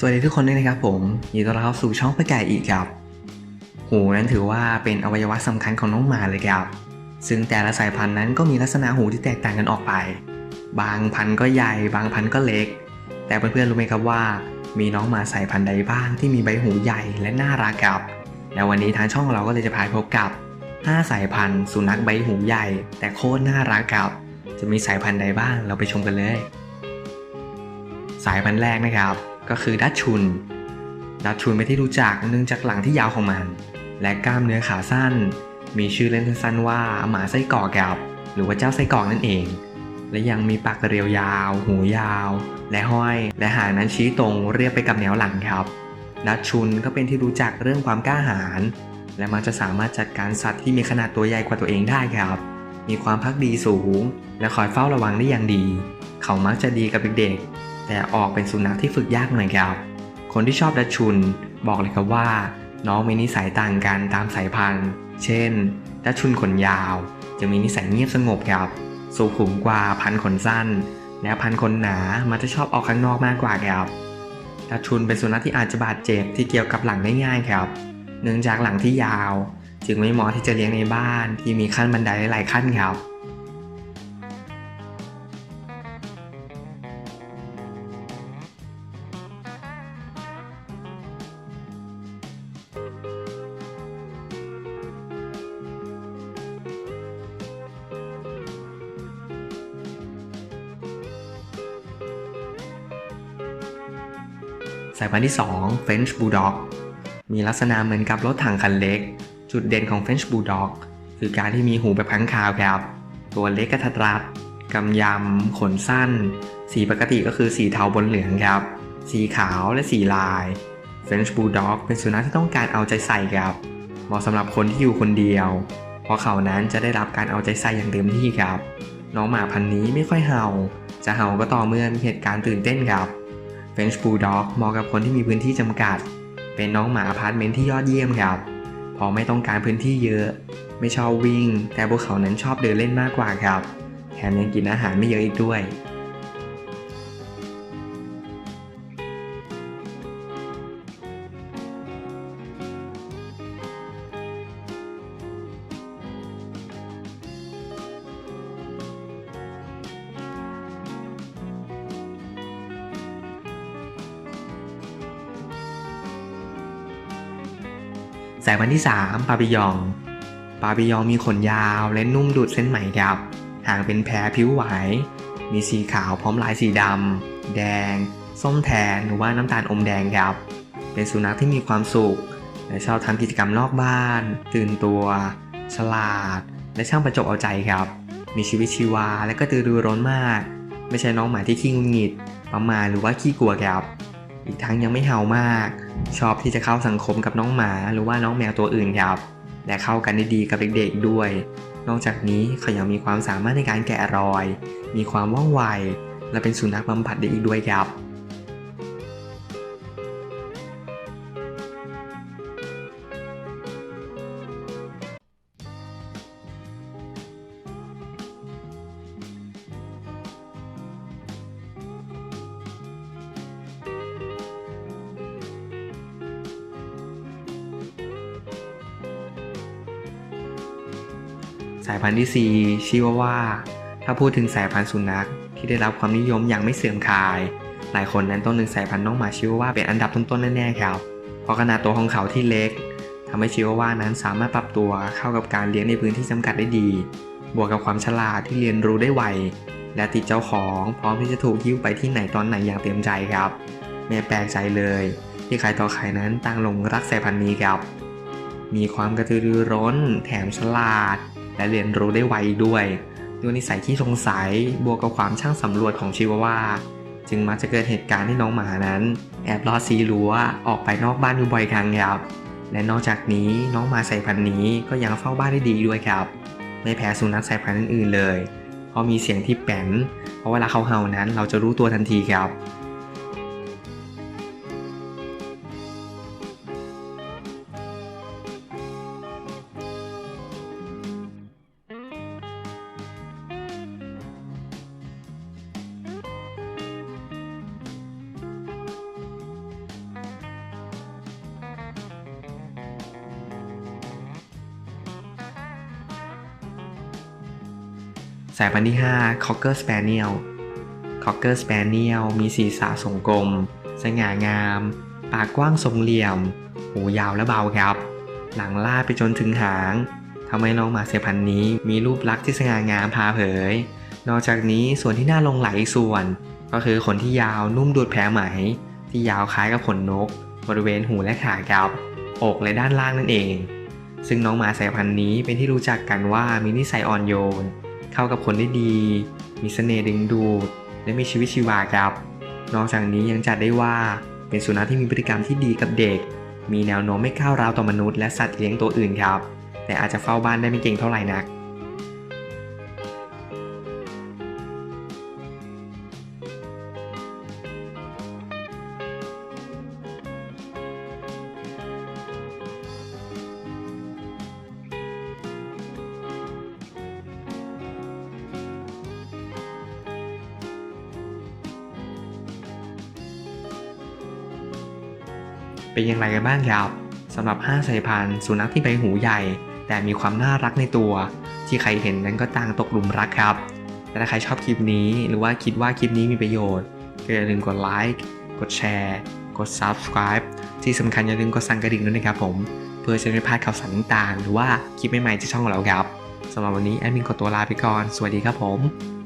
สวัสดีทุกคนด้วยนะครับผมยินดีต้อนรับเข้าสู่ช่องปะไก่อีกครับ หูนั้นถือว่าเป็นอวัยวะสำคัญของน้องหมาเลยครับ ซึ่งแต่ละสายพันธุ์นั้นก็มีลักษณะหูที่แตกต่างกันออกไป บางพันธุ์ก็ใหญ่ บางพันธุ์ก็เล็ก แต่เพื่อนๆรู้ไหมครับว่า มีน้องหมาสายพันธุ์ใดบ้างที่มีใบหูใหญ่และน่ารักครับ แล้ววันนี้ทางช่องเราก็เลยจะพาพบกับ 5 สายพันธุ์สุนัขใบหูใหญ่ แต่โคตรน่ารักครับ จะมีสายพันธุ์ใดบ้างเราไปชมกันเลย สายพันธุ์แรกนะครับ ก็คือดัชชุน ดัชชุนเป็นที่รู้จักเนื่องจากหลังที่ยาวของมัน และกล้ามเนื้อขาสั้น มีชื่อเล่นสั้นๆว่าหมาไส้กรอกครับหรือว่าเจ้าไส้กรอกนั่นเอง และยังมีปากเรียวยาว หูยาว และห้อย และหางนั้นชี้ตรงเรียบไปกับแนวหลังครับดัชชุนก็เป็นที่รู้จักเรื่องความกล้าหาญ และมันจะสามารถจัดการสัตว์ที่มีขนาดตัวใหญ่กว่าตัวเองได้ครับ มีความพักดีสูง และคอยเฝ้าระวังได้อย่างดี เขามักจะดีกับเด็กๆ แต่ออกเป็นสุนัขที่ฝึกยากหน่อยครับ คนที่ชอบดัชชุน บอกเลยครับว่า น้องมีนิสัยต่างกันตามสายพันธุ์ เช่น ดัชชุนขนยาว จะมีนิสัยเงียบสงบครับสุขุมกว่าพันขนสั้น และพันขนหนามันจะชอบออกข้างนอกมากกว่าครับดัชชุนเป็นสุนัขที่อาจจะบาดเจ็บที่เกี่ยวกับหลังได้ง่ายครับ เนื่องจากหลังที่ยาว จึงไม่เหมาะที่จะเลี้ยงในบ้านที่มีขั้นบันไดหลายขั้นครับสายพันธุ์ที่ 2 French Bulldog มีลักษณะเหมือนกับรถถังคันเล็ก จุดเด่นของ French Bulldog คือการที่มีหูแบบพังคาวครับ ตัวเล็กกระทัดรัดกำยำ ขนสั้น สีปกติก็คือสีเทาบนเหลืองครับ สีขาวและสีลาย French Bulldog เป็นสุนัขที่ต้องการเอาใจใส่ครับ เหมาะสำหรับคนที่อยู่คนเดียว เพราะเขานั้นจะได้รับการเอาใจใส่อย่างเต็มที่ครับ น้องหมาพันนี้ไม่ค่อยเห่า จะเห่าก็ต่อเมื่อมีเหตุการณ์ตื่นเต้นครับ French Bulldog เหมาะกับคนที่มีพื้นที่จำกัด เป็นน้องหมาอพาร์ตเมนต์ที่ยอดเยี่ยมครับ พอไม่ต้องการพื้นที่เยอะ ไม่ชอบวิ่ง แต่พวกเขานั้นชอบเดินเล่นมากกว่าครับ แถมยังกินอาหารไม่เยอะอีกด้วย สายพันธุ์ที่ 3 ปาปิยอง ปาปิยองมีขนยาวและนุ่มดูดเส้นไหมครับ หางเป็นแพรผิวไหว มีสีขาวพร้อมลายสีดำ แดง ส้มแทนหรือว่าน้ำตาลอมแดงครับ เป็นสุนัขที่มีความสุข และชอบทำกิจกรรมนอกบ้าน ตื่นตัว ฉลาด และช่างประจบเอาใจครับ มีชีวิตชีวาและก็ตื่นรือร้นมาก ไม่ใช่น้องหมาที่ขี้งุนงิด ประมาทหรือว่าขี้กลัวครับ อีกทั้งยังไม่เห่ามาก ชอบที่จะเข้าสังคมกับน้องหมาหรือว่าน้องแมวตัวอื่นครับ และเข้ากันได้ดีกับเด็กๆด้วย นอกจากนี้เขายังมีความสามารถในการแกะรอย มีความว่องไว และเป็นสุนัขบำบัดได้อีกด้วยครับ สายพันธุ์ที่ 4 ชิวาว่า ถ้าพูดถึงสายพันธุ์สุนัขที่ได้รับความนิยมอย่างไม่เสื่อมคลาย หลายคนนั้นต้องนึกสายพันธุ์น้องหมาชิวาว่าเป็นอันดับต้นๆแน่ๆครับเพราะขนาดตัวของเขาที่เล็กทำให้ชิวาว่านั้นสามารถปรับตัวเข้ากับการเลี้ยงในพื้นที่จำกัดได้ดี บวกกับความฉลาดที่เรียนรู้ได้ไว และติดเจ้าของพร้อมที่จะถูกหิ้วไปที่ไหนตอนไหนอย่างเต็มใจครับไม่แปลกใจเลย ที่ใครต่อใครนั้นต่างหลงรักสายพันธุ์นี้ครับมีความกระตือรือร้น แถมฉลาด และเรียนรู้ได้ไวด้วยด้วยนิสัยที่สงสัยบวกกับความช่างสำรวจของชิวาว่าจึงมักจะเกิดเหตุการณ์ที่น้องหมานั้น แอบลอดซีรั้วออกไปนอกบ้านอยู่บ่อยครั้งครับและนอกจากนี้น้องหมาสายพันธุ์นี้ก็ยังเฝ้าบ้านได้ดีด้วยครับ ไม่แพ้สุนัขสายพันธุ์อื่นๆเลย เพราะมีเสียงที่แป้นเพราะเวลาเขาเห่านั้นเราจะรู้ตัวทันทีครับ สายพันธุ์ที่ 5 Cocker Spaniel Cocker Spaniel มีสีสาทรงกลม สง่างาม ปากกว้างทรงเหลี่ยม หูยาวและเบาครับ หลังลาดไปจนถึงหางทำให้น้องหมาสายพันธุ์นี้มีรูปลักษณ์ที่สง่างามพาเผย นอกจากนี้ส่วนที่น่าหลงไหลอีกส่วน ก็คือขนที่ยาวนุ่มดูดแผลไหม ที่ยาวคล้ายกับขนนก บริเวณหูและขาครับ อกและด้านล่างนั่นเอง ซึ่งน้องหมาสายพันธุ์นี้เป็นที่รู้จักกันว่ามีนิสัยอ่อนโยน เข้ากับคนได้ดี มีเสน่ห์ดึงดูด และมีชีวิตชีวาครับ นอกจากนี้ยังจัดได้ว่าเป็นสุนัขที่มีพฤติกรรมที่ดีกับเด็ก มีแนวโน้มไม่ก้าวร้าวต่อมนุษย์และสัตว์เลี้ยงตัวอื่นครับ แต่อาจจะเฝ้าบ้านได้ไม่เก่งเท่าไหร่นัก เป็นอย่างไรกันบ้างครับสำหรับ 5 สายพันธุ์สุนัขที่ใบหูใหญ่ แต่มีความน่ารักในตัว ที่ใครเห็นนั้นก็ต่างตกหลุมรักครับแต่ถ้าใครชอบคลิปนี้ หรือว่าคิดว่าคลิปนี้มีประโยชน์ก็อย่าลืมกดไลค์กดแชร์กด subscribe ที่สำคัญอย่าลืมกดสั่นกระดิ่งด้วยนะครับผม เพื่อจะไม่พลาดข่าวสารต่างๆหรือว่าคลิปใหม่ๆจากช่องของเราครับสำหรับวันนี้แอดมินขอตัวลาไปก่อน สวัสดีครับผม